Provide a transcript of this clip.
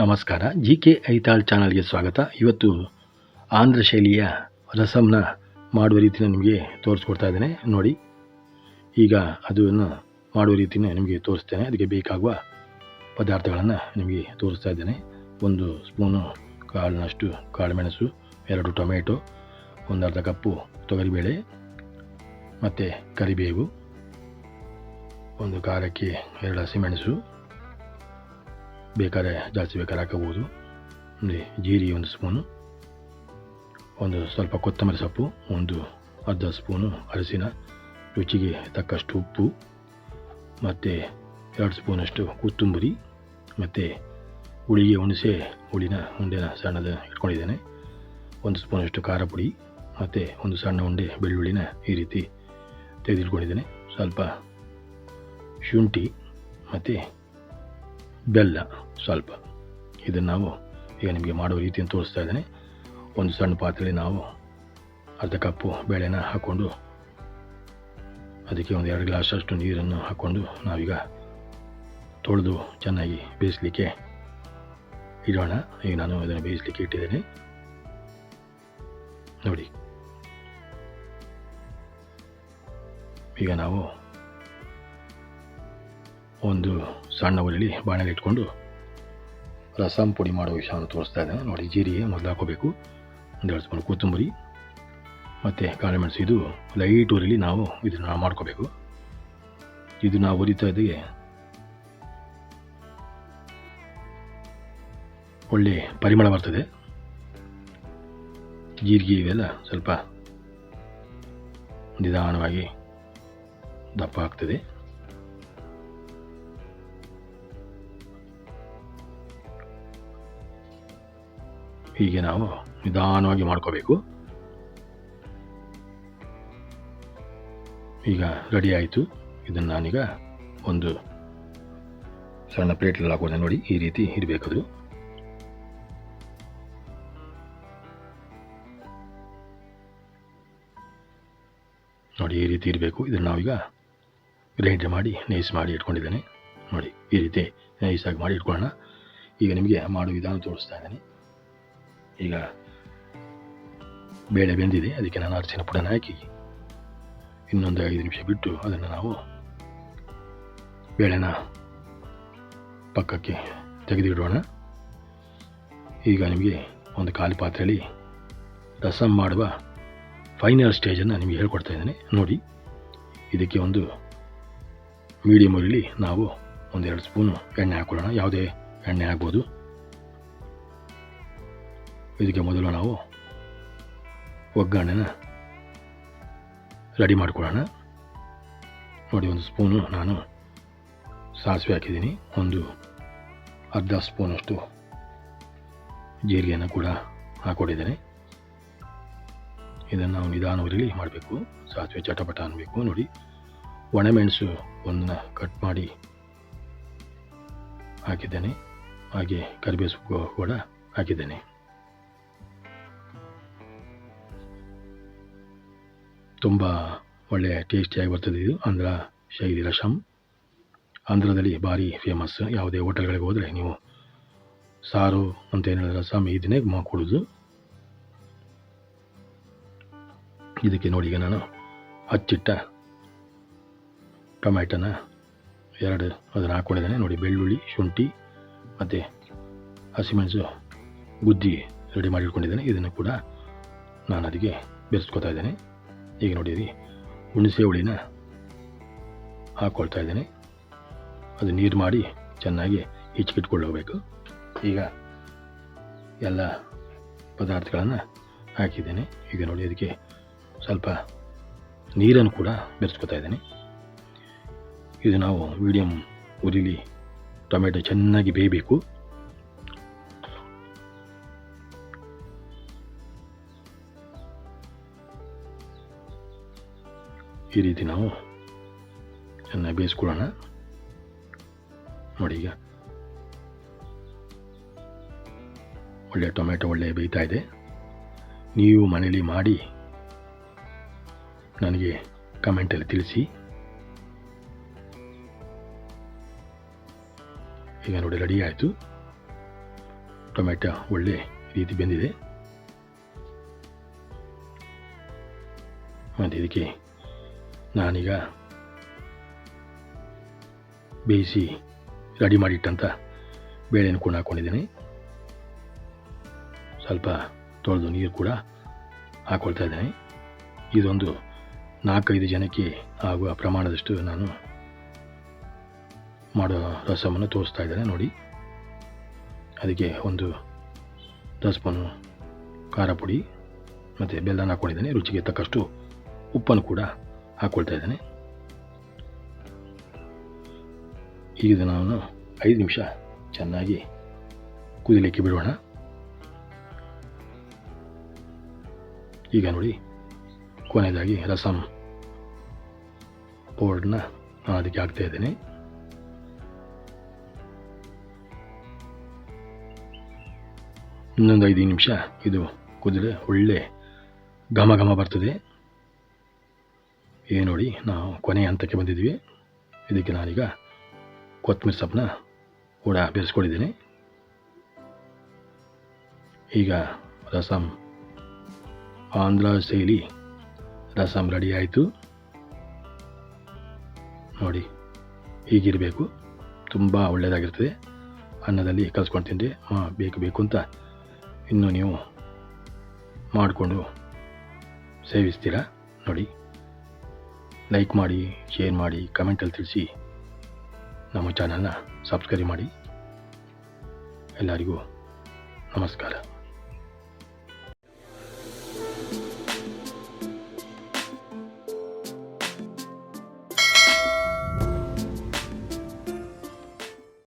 ನಮಸ್ಕಾರ. G K Aithal ಚಾನಲ್ಗೆ ಸ್ವಾಗತ. ಇವತ್ತು ಆಂಧ್ರ ಶೈಲಿಯ ರಸಮ್ನ ಮಾಡುವ ರೀತಿನ ನಿಮಗೆ ತೋರಿಸ್ಕೊಡ್ತಾ ಇದ್ದೇನೆ. ನೋಡಿ, ಈಗ ಅದನ್ನು ಮಾಡುವ ರೀತಿನ ನಿಮಗೆ ತೋರಿಸ್ತೇನೆ. ಅದಕ್ಕೆ ಬೇಕಾಗುವ ಪದಾರ್ಥಗಳನ್ನು ನಿಮಗೆ ತೋರಿಸ್ತಾ ಇದ್ದೇನೆ. ಒಂದು ಸ್ಪೂನು ಕಾಳಿನಷ್ಟು ಕಾಳುಮೆಣಸು, ಎರಡು ಟೊಮೆಟೊ ಒಂದು ಅರ್ಧ ಕಪ್ಪು ತೊಗರಿಬೇಳೆ, ಮತ್ತು ಕರಿಬೇವು, ಒಂದು ಖಾರಕ್ಕೆ ಎರಡು ಹಸಿಮೆಣಸು ಬೇಕಾದ್ರೆ ಜಾಸ್ತಿ ಬೇಕಾದ್ರೆ ಹಾಕಬಹುದು ಅಂದರೆ ಜೀರಿಗೆ ಒಂದು ಸ್ಪೂನು, ಒಂದು ಸ್ವಲ್ಪ ಕೊತ್ತಂಬರಿ ಸೊಪ್ಪು, ಒಂದು ಅರ್ಧ ಸ್ಪೂನು ಅರಿಶಿನ, ರುಚಿಗೆ ತಕ್ಕಷ್ಟು ಉಪ್ಪು, ಮತ್ತು ಎರಡು ಸ್ಪೂನಷ್ಟು ಕೊತ್ತಂಬರಿ, ಮತ್ತು ಹುಳಿಗೆ ಹುಣಸೆ ಹುಳಿನ ಉಂಡೆನ ಸಣ್ಣದ ಇಟ್ಕೊಂಡಿದ್ದೇನೆ. ಒಂದು ಸ್ಪೂನಷ್ಟು ಖಾರ ಪುಡಿ, ಮತ್ತು ಒಂದು ಸಣ್ಣ ಉಂಡೆ ಬೆಳ್ಳುಳ್ಳಿನ ಈ ರೀತಿ ತೆಗೆದಿಟ್ಕೊಂಡಿದ್ದೇನೆ. ಸ್ವಲ್ಪ ಶುಂಠಿ, ಮತ್ತು ಬೆಲ್ಲ. ಸ್ವಲ್ಪ. ಇದನ್ನು ನಾವು ಈಗ ನಿಮಗೆ ಮಾಡುವ ರೀತಿಯನ್ನು ತೋರಿಸ್ತಾ ಇದ್ದೇನೆ. ಒಂದು ಸಣ್ಣ ಪಾತ್ರೆಯಲ್ಲಿ ನಾವು ಅರ್ಧ ಕಪ್ಪು ಬೇಳೆನ ಹಾಕ್ಕೊಂಡು ಅದಕ್ಕೆ ಒಂದು ಎರಡು ಗ್ಲಾಸಷ್ಟು ನೀರನ್ನು ಹಾಕ್ಕೊಂಡು ನಾವೀಗ ತೊಳೆದು ಚೆನ್ನಾಗಿ ಬೇಯಿಸಲಿಕ್ಕೆ ಇಡೋಣ. ಈಗ ನಾನು ಇದನ್ನು ಬೇಯಿಸಲಿಕ್ಕೆ ಇಟ್ಟಿದ್ದೇನೆ. ನೋಡಿ. ಈಗ ನಾವು ಒಂದು ಸಣ್ಣ ಒಲೆಯಲ್ಲಿ ಬಾಣಲಿ ಇಟ್ಕೊಂಡು ರಸಂ ಪುಡಿ ಮಾಡೋ ವಿಷಯವನ್ನು ತೋರಿಸ್ತಾ ಇದ್ದೇನೆ. ನೋಡಿ, ಜೀರಿಗೆ ಮೊದಲು ಹಾಕೋಬೇಕು. ಎರಡು ಸ್ಪೂನ್ ಕೊತ್ತಂಬರಿ. ಮತ್ತು ಕಾಳುಮೆಣಸು ಇದು ಲೈಟ್ ಊರಲ್ಲಿ ನಾವು ಇದನ್ನು ಮಾಡ್ಕೋಬೇಕು. ಇದು ನಾವು ಉರಿತಾ ಇದ್ದೀವಿ ಒಳ್ಳೆ ಪರಿಮಳ ಬರ್ತದೆ. ಜೀರಿಗೆ ಇವೆಲ್ಲ ಸ್ವಲ್ಪ ನಿಧಾನವಾಗಿ ದಪ್ಪ ಆಗ್ತದೆ. ಹೀಗೆ ನಾವು ನಿಧಾನವಾಗಿ ಮಾಡ್ಕೋಬೇಕು. ಈಗ ರೆಡಿ ಆಯಿತು. ಇದನ್ನು ನಾನೀಗ ಒಂದು ಸಣ್ಣ ಪ್ಲೇಟಲ್ಲಿ ಹಾಕೋದೆ ನೋಡಿ ಈ ರೀತಿ ಇರಬೇಕದು ನೋಡಿ ಈ ರೀತಿ ಇರಬೇಕು ಇದನ್ನು ನಾವೀಗ ಗ್ರೈಂಡ್ ಮಾಡಿ ನೈಸ್ ಮಾಡಿ ಇಟ್ಕೊಂಡಿದ್ದೇನೆ. ನೋಡಿ ಈ ರೀತಿ ನೈಸಾಗಿ ಮಾಡಿ ಇಟ್ಕೊಳ್ಳೋಣ. ಈಗ ನಿಮಗೆ ಮಾಡೋ ವಿಧಾನ ತೋರಿಸ್ತಾ ಇದ್ದೇನೆ. ಈಗ ಬೇಳೆ ಬೆಂದಿದೆ, ಅದಕ್ಕೆ ನಾನು ಅರ್ಚಿನ ಪುಡನ ಹಾಕಿ ಇನ್ನೊಂದು ಐದು ನಿಮಿಷ ಬಿಟ್ಟು ಅದನ್ನು ನಾವು ಬೇಳೆನ ಪಕ್ಕಕ್ಕೆ ತೆಗೆದಿಡೋಣ. ಈಗ ನಿಮಗೆ ಒಂದು ಖಾಲಿ ಪಾತ್ರೆಯಲ್ಲಿ ರಸಂ ಮಾಡುವ ಫೈನಲ್ ಸ್ಟೇಜನ್ನು ನಿಮಗೆ ಹೇಳ್ಕೊಡ್ತಾ ಇದ್ದೇನೆ. ನೋಡಿ, ಇದಕ್ಕೆ ಒಂದು ಮೀಡಿಯಮ್ ಉರಿಲಿ ನಾವು ಒಂದೆರಡು ಸ್ಪೂನು ಎಣ್ಣೆ ಹಾಕೊಳ್ಳೋಣ. ಯಾವುದೇ ಎಣ್ಣೆ ಆಗ್ಬೋದು. ಇದಕ್ಕೆ ಮೊದಲು ನಾವು ಒಗ್ಗರಣೆನ ರೆಡಿ ಮಾಡ್ಕೊಳ್ಳೋಣ. ನೋಡಿ, ಒಂದು ಸ್ಪೂನು ನಾನು ಸಾಸಿವೆ ಹಾಕಿದ್ದೀನಿ. ಒಂದು ಅರ್ಧ ಸ್ಪೂನಷ್ಟು ಜೀರಿಗೆಯನ್ನು ಕೂಡ ಹಾಕ್ಕೊಂಡಿದ್ದೇನೆ. ಇದನ್ನು ನಾವು ನಿಧಾನವರಲ್ಲಿ ಮಾಡಬೇಕು. ಸಾಸಿವೆ ಚಟಪಟ ಅನ್ನಬೇಕು ನೋಡಿ, ಒಣಮೆಣಸು ಒಂದನ್ನು ಕಟ್ ಮಾಡಿ ಹಾಕಿದ್ದೇನೆ. ಹಾಗೆ ಕರಿಬೇವು ಕೂಡ ಹಾಕಿದ್ದೇನೆ. ತುಂಬ ಒಳ್ಳೆಯ ಟೇಸ್ಟಿಯಾಗಿ ಬರ್ತದೆ ಇದು. ಆಂಧ್ರ ಶೈಲಿ ರಸಮ್ ಆಂಧ್ರದಲ್ಲಿ ಭಾರಿ ಫೇಮಸ್ ಯಾವುದೇ ಹೋಟೆಲ್ಗಳಿಗೆ ಹೋದರೆ ನೀವು ಸಾರು ಅಂತ ಹೇಳಿದ್ರೆ ರಸಮ್ ಇದನ್ನೇ ಕೊಡೋದು. ಇದಕ್ಕೆ ನೋಡಿ ಈಗ ನಾನು ಹಚ್ಚಿಟ್ಟ ಟೊಮ್ಯಾಟೋನ ಎರಡು ಅದನ್ನು ಹಾಕ್ಕೊಂಡಿದ್ದೇನೆ ನೋಡಿ ಬೆಳ್ಳುಳ್ಳಿ, ಶುಂಠಿ ಮತ್ತು ಹಸಿಮೆಣಸು ಗುದ್ದಿ ರೆಡಿ ಮಾಡಿ ಇಟ್ಕೊಂಡಿದ್ದೇನೆ. ಇದನ್ನು ಕೂಡ ನಾನು ಅದಕ್ಕೆ ಬೆರೆಸ್ಕೊತಾ ಇದ್ದೇನೆ. ಈಗ ನೋಡಿರಿ, ಹುಣಸೆ ಹುಳಿನ ಹಾಕ್ಕೊಳ್ತಾ ಇದ್ದೇನೆ. ಅದು ನೀರು ಮಾಡಿ ಚೆನ್ನಾಗಿ ಹಿಚ್ಕಿಟ್ಕೊಳ್ಳೋಗ್ಬೇಕು ಈಗ ಎಲ್ಲ ಪದಾರ್ಥಗಳನ್ನು ಹಾಕಿದ್ದೇನೆ. ಈಗ ನೋಡಿ, ಅದಕ್ಕೆ ಸ್ವಲ್ಪ ನೀರನ್ನು ಕೂಡ ಬೆರೆಸ್ಕೊತಾ ಇದ್ದೇನೆ. ಇದು ನಾವು ಮೀಡಿಯಮ್ ಉರಿಲಿ ಟೊಮೆಟೊ ಚೆನ್ನಾಗಿ ಬೇಯಬೇಕು. ಈ ರೀತಿ ನಾವು. ಚೆನ್ನಾಗಿ ಬೇಯಿಸ್ಕೊಳ್ಳೋಣ. ನೋಡಿ ಈಗ. ಒಳ್ಳೆ ಟೊಮೆಟೊ ಒಳ್ಳೆ ಬೇಯ್ತಾ ಇದೆ. ನೀವು ಮನೇಲಿ ಮಾಡಿ ನನಗೆ ಕಮೆಂಟಲ್ಲಿ ತಿಳಿಸಿ. ಈಗ ನೋಡಿ ರೆಡಿ ಆಯಿತು. ಟೊಮೆಟೊ ಒಳ್ಳೆ ರೀತಿ ಬೆಂದಿದೆ. ಮತ್ತು ಇದಕ್ಕೆ ನಾನೀಗ ಬೇಯಿಸಿ ರೆಡಿ ಮಾಡಿಟ್ಟಂಥ ಬೇಳೆಯನ್ನು ಕೂಡ ಹಾಕ್ಕೊಂಡಿದ್ದೀನಿ ಸ್ವಲ್ಪ ತೊಳೆದು ನೀರು ಕೂಡ ಹಾಕ್ಕೊಳ್ತಾ ಇದ್ದೀನಿ. ಇದೊಂದು ನಾಲ್ಕೈದು ಜನಕ್ಕೆ ಆಗುವ ಪ್ರಮಾಣದಷ್ಟು ನಾನು ಮಾಡೋ ರಸವನ್ನು ತೋರಿಸ್ತಾ ಇದ್ದೇನೆ, ನೋಡಿ. ಅದಕ್ಕೆ ಒಂದು ಸ್ಪೂನು ಖಾರ ಪುಡಿ ಮತ್ತು ಬೆಲ್ಲನ ಹಾಕ್ಕೊಂಡಿದ್ದೀನಿ ರುಚಿಗೆ ತಕ್ಕಷ್ಟು ಉಪ್ಪನ್ನು ಕೂಡ ಹಾಕ್ಕೊಳ್ತಾ ಇದ್ದೇನೆ. ಈಗ ನಾನು ಐದು ನಿಮಿಷ ಚೆನ್ನಾಗಿ ಕುದಿಲಿಕ್ಕೆ ಬಿಡೋಣ. ಈಗ ನೋಡಿ, ಕೊನೆಯದಾಗಿ ರಸಮ್ ಪೌಡರ್ನ ನಾನು ಅದಕ್ಕೆ ಹಾಕ್ತಾ ಇದ್ದೇನೆ. ಇನ್ನೊಂದು ಐದು ನಿಮಿಷ ಇದು ಕುದಿದ್ರೆ ಒಳ್ಳೆ ಘಮ ಘಮ ಬರ್ತದೆ. ಈಗ ನೋಡಿ, ನಾವು ಕೊನೆಯ ಹಂತಕ್ಕೆ ಬಂದಿದ್ವಿ ಇದಕ್ಕೆ ನಾನೀಗ ಕೊತ್ತಂಬರಿ ಸೊಪ್ಪನ್ನ ಕೂಡ ಬೆರೆಸ್ಕೊಂಡಿದ್ದೀನಿ ಈಗ ರಸಂ, ಆಂಧ್ರ ಶೈಲಿ ರಸಂ ರೆಡಿ ಆಯಿತು. ನೋಡಿ, ಹೀಗಿರಬೇಕು. ತುಂಬ ಒಳ್ಳೆಯದಾಗಿರ್ತದೆ. ಅನ್ನದಲ್ಲಿ ಕಲ್ಸ್ಕೊಂಡು ತಿಂದೆ ಹಾಂ ಬೇಕು ಬೇಕು ಅಂತ ಇನ್ನೂ ನೀವು ಮಾಡಿಕೊಂಡು ಸೇವಿಸ್ತೀರಾ? ನೋಡಿ. ಲೈಕ್ ಮಾಡಿ ಶೇರ್ ಮಾಡಿ ಕಮೆಂಟಲ್ಲಿ ತಿಳಿಸಿ ನಮ್ಮ ಚಾನಲ್ನ ಸಬ್ಸ್ಕ್ರೈಬ್ ಮಾಡಿ. ಎಲ್ಲರಿಗೂ ನಮಸ್ಕಾರ.